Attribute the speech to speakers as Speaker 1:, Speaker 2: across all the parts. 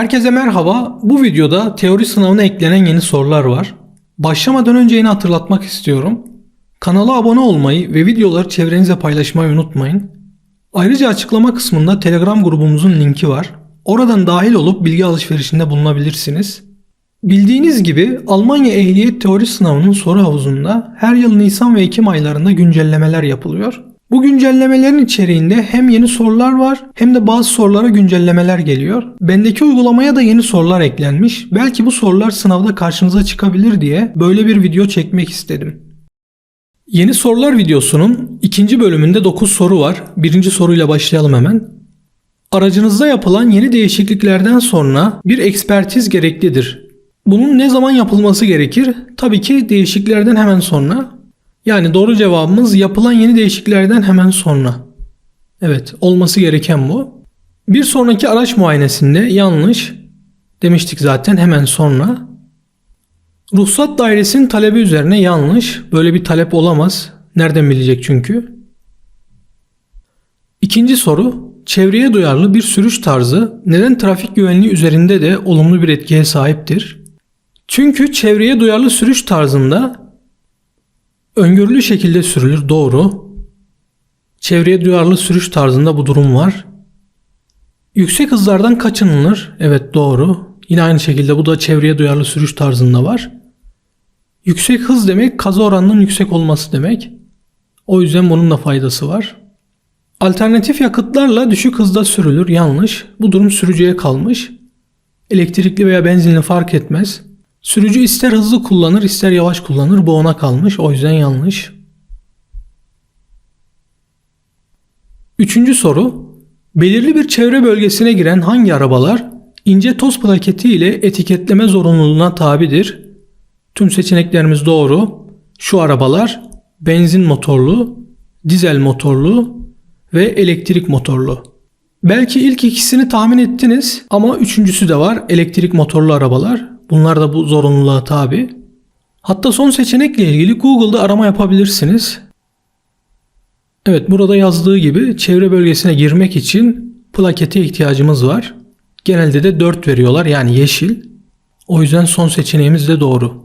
Speaker 1: Herkese merhaba. Bu videoda teori sınavına eklenen yeni sorular var. Başlamadan önce yine hatırlatmak istiyorum. Kanala abone olmayı ve videoları çevrenize paylaşmayı unutmayın. Ayrıca açıklama kısmında Telegram grubumuzun linki var. Oradan dahil olup bilgi alışverişinde bulunabilirsiniz. Bildiğiniz gibi Almanya Ehliyet Teori Sınavı'nın soru havuzunda her yıl Nisan ve Ekim aylarında güncellemeler yapılıyor. Bu güncellemelerin içeriğinde hem yeni sorular var hem de bazı sorulara güncellemeler geliyor. Bendeki uygulamaya da yeni sorular eklenmiş. Belki bu sorular sınavda karşınıza çıkabilir diye böyle bir video çekmek istedim. Yeni sorular videosunun ikinci bölümünde 9 soru var. Birinci soruyla başlayalım hemen. Aracınızda yapılan yeni değişikliklerden sonra bir ekspertiz gereklidir. Bunun ne zaman yapılması gerekir? Tabii ki değişikliklerden hemen sonra. Yani doğru cevabımız yapılan yeni değişikliklerden hemen sonra. Evet, olması gereken bu. Bir sonraki araç muayenesinde yanlış demiştik zaten hemen sonra. Ruhsat dairesinin talebi üzerine yanlış. Böyle bir talep olamaz. Nereden bilecek çünkü? İkinci soru. Çevreye duyarlı bir sürüş tarzı neden trafik güvenliği üzerinde de olumlu bir etkiye sahiptir? Çünkü çevreye duyarlı sürüş tarzında öngörülü şekilde sürülür doğru. Çevreye duyarlı sürüş tarzında bu durum var. Yüksek hızlardan kaçınılır. Evet doğru. Yine aynı şekilde bu da çevreye duyarlı sürüş tarzında var. Yüksek hız demek kaza oranının yüksek olması demek. O yüzden bunun da faydası var. Alternatif yakıtlarla düşük hızda sürülür. Yanlış. Bu durum sürücüye kalmış. Elektrikli veya benzinli fark etmez. Sürücü ister hızlı kullanır ister yavaş kullanır. Bu ona kalmış. O yüzden yanlış. Üçüncü soru. Belirli bir çevre bölgesine giren hangi arabalar ince toz plaketi ile etiketleme zorunluluğuna tabidir? Tüm seçeneklerimiz doğru. Şu arabalar benzin motorlu, dizel motorlu ve elektrik motorlu. Belki ilk ikisini tahmin ettiniz ama üçüncüsü de var elektrik motorlu arabalar. Bunlar da bu zorunluluğa tabi. Hatta son seçenekle ilgili Google'da arama yapabilirsiniz. Evet burada yazdığı gibi çevre bölgesine girmek için plakete ihtiyacımız var. Genelde de 4 veriyorlar yani yeşil. O yüzden son seçeneğimiz de doğru.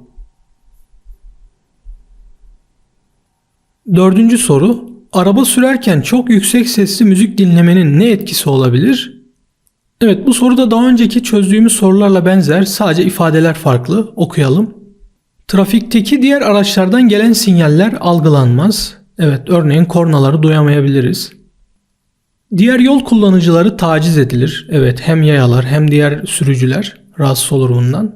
Speaker 1: Dördüncü soru. Araba sürerken çok yüksek sesli müzik dinlemenin ne etkisi olabilir? Evet bu soruda daha önceki çözdüğümüz sorularla benzer sadece ifadeler farklı. Okuyalım. Trafikteki diğer araçlardan gelen sinyaller algılanmaz. Evet örneğin kornaları duyamayabiliriz. Diğer yol kullanıcıları taciz edilir. Evet hem yayalar hem diğer sürücüler rahatsız olur bundan.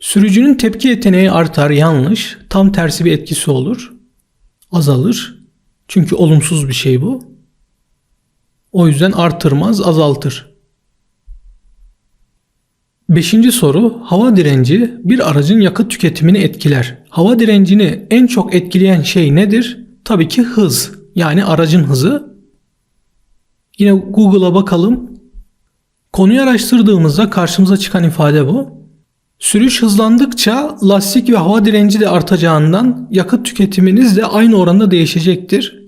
Speaker 1: Sürücünün tepki yeteneği artar yanlış. Tam tersi bir etkisi olur. Azalır. Çünkü olumsuz bir şey bu. O yüzden artırmaz, azaltır. Beşinci soru, hava direnci bir aracın yakıt tüketimini etkiler. Hava direncini en çok etkileyen şey nedir? Tabii ki hız, yani aracın hızı. Yine Google'a bakalım. Konuyu araştırdığımızda karşımıza çıkan ifade bu. Sürüş hızlandıkça lastik ve hava direnci de artacağından yakıt tüketiminiz de aynı oranda değişecektir.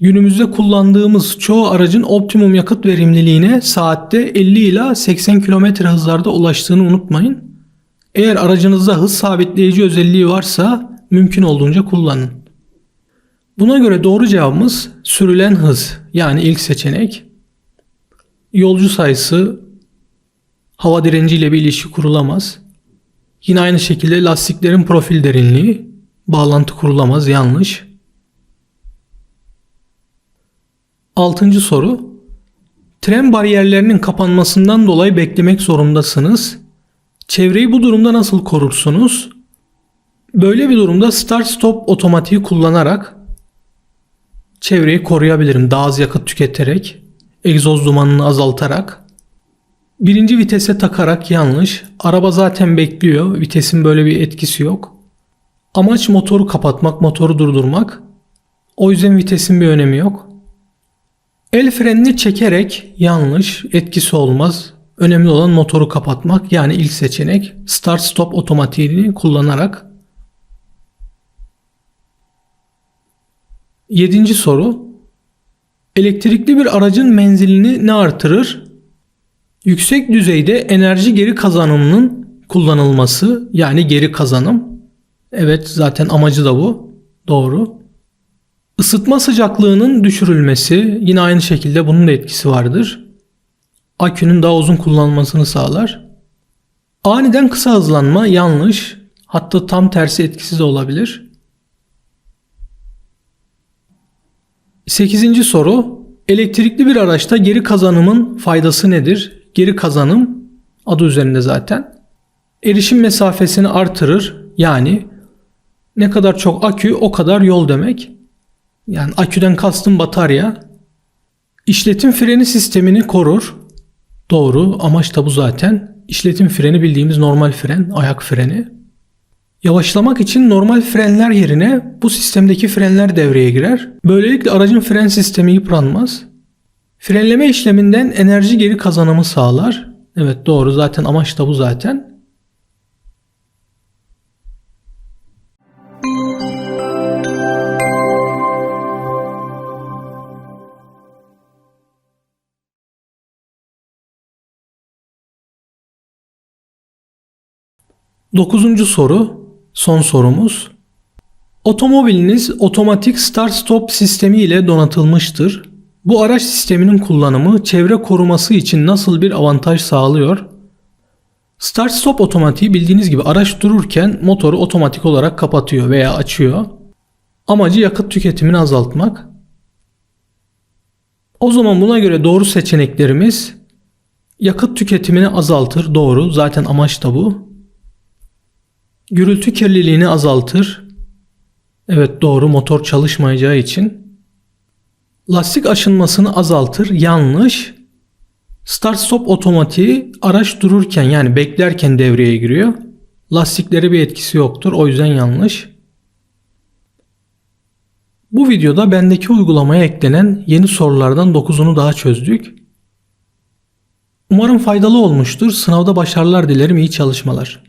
Speaker 1: Günümüzde kullandığımız çoğu aracın optimum yakıt verimliliğine saatte 50 ila 80 km hızlarda ulaştığını unutmayın. Eğer aracınızda hız sabitleyici özelliği varsa mümkün olduğunca kullanın. Buna göre doğru cevabımız sürülen hız yani ilk seçenek. Yolcu sayısı hava direnci ile bir ilişki kurulamaz. Yine aynı şekilde lastiklerin profil derinliği bağlantı kurulamaz yanlış. Altıncı soru. Tren bariyerlerinin kapanmasından dolayı beklemek zorundasınız. Çevreyi bu durumda nasıl korursunuz? Böyle bir durumda start stop otomatiği kullanarak çevreyi koruyabilirim. Daha az yakıt tüketerek, egzoz dumanını azaltarak. Birinci vitese takarak yanlış. Araba zaten bekliyor. Vitesin böyle bir etkisi yok. Amaç motoru kapatmak, motoru durdurmak. O yüzden vitesin bir önemi yok. El frenini çekerek yanlış, etkisi olmaz. Önemli olan motoru kapatmak yani ilk seçenek start stop otomatiğini kullanarak. Yedinci soru. Elektrikli bir aracın menzilini ne artırır? Yüksek düzeyde enerji geri kazanımının kullanılması yani geri kazanım. Evet zaten amacı da bu. Doğru. Isıtma sıcaklığının düşürülmesi yine aynı şekilde bunun da etkisi vardır. Akünün daha uzun kullanılmasını sağlar. Aniden kısa hızlanma yanlış. Hatta tam tersi etkisi de olabilir. Sekizinci soru. Elektrikli bir araçta geri kazanımın faydası nedir? Geri kazanım adı üzerinde zaten. Erişim mesafesini artırır. Yani ne kadar çok akü o kadar yol demek. Yani aküden kastım batarya. İşletim freni sistemini korur. Doğru amaç da bu zaten. İşletim freni bildiğimiz normal fren, ayak freni. Yavaşlamak için normal frenler yerine bu sistemdeki frenler devreye girer. Böylelikle aracın fren sistemi yıpranmaz. Frenleme işleminden enerji geri kazanımı sağlar. Evet doğru zaten amaç da bu zaten. Dokuzuncu soru, son sorumuz. Otomobiliniz otomatik start-stop sistemi ile donatılmıştır. Bu araç sisteminin kullanımı çevre koruması için nasıl bir avantaj sağlıyor? Start-stop otomatiği bildiğiniz gibi araç dururken motoru otomatik olarak kapatıyor veya açıyor. Amacı yakıt tüketimini azaltmak. O zaman buna göre doğru seçeneklerimiz yakıt tüketimini azaltır. Doğru. Zaten amaç da bu. Gürültü kirliliğini azaltır. Evet doğru motor çalışmayacağı için. Lastik aşınmasını azaltır. Yanlış. Start stop otomatiği araç dururken yani beklerken devreye giriyor. Lastiklere bir etkisi yoktur. O yüzden yanlış. Bu videoda bendeki uygulamaya eklenen yeni sorulardan 9'unu daha çözdük. Umarım faydalı olmuştur. Sınavda başarılar dilerim. İyi çalışmalar.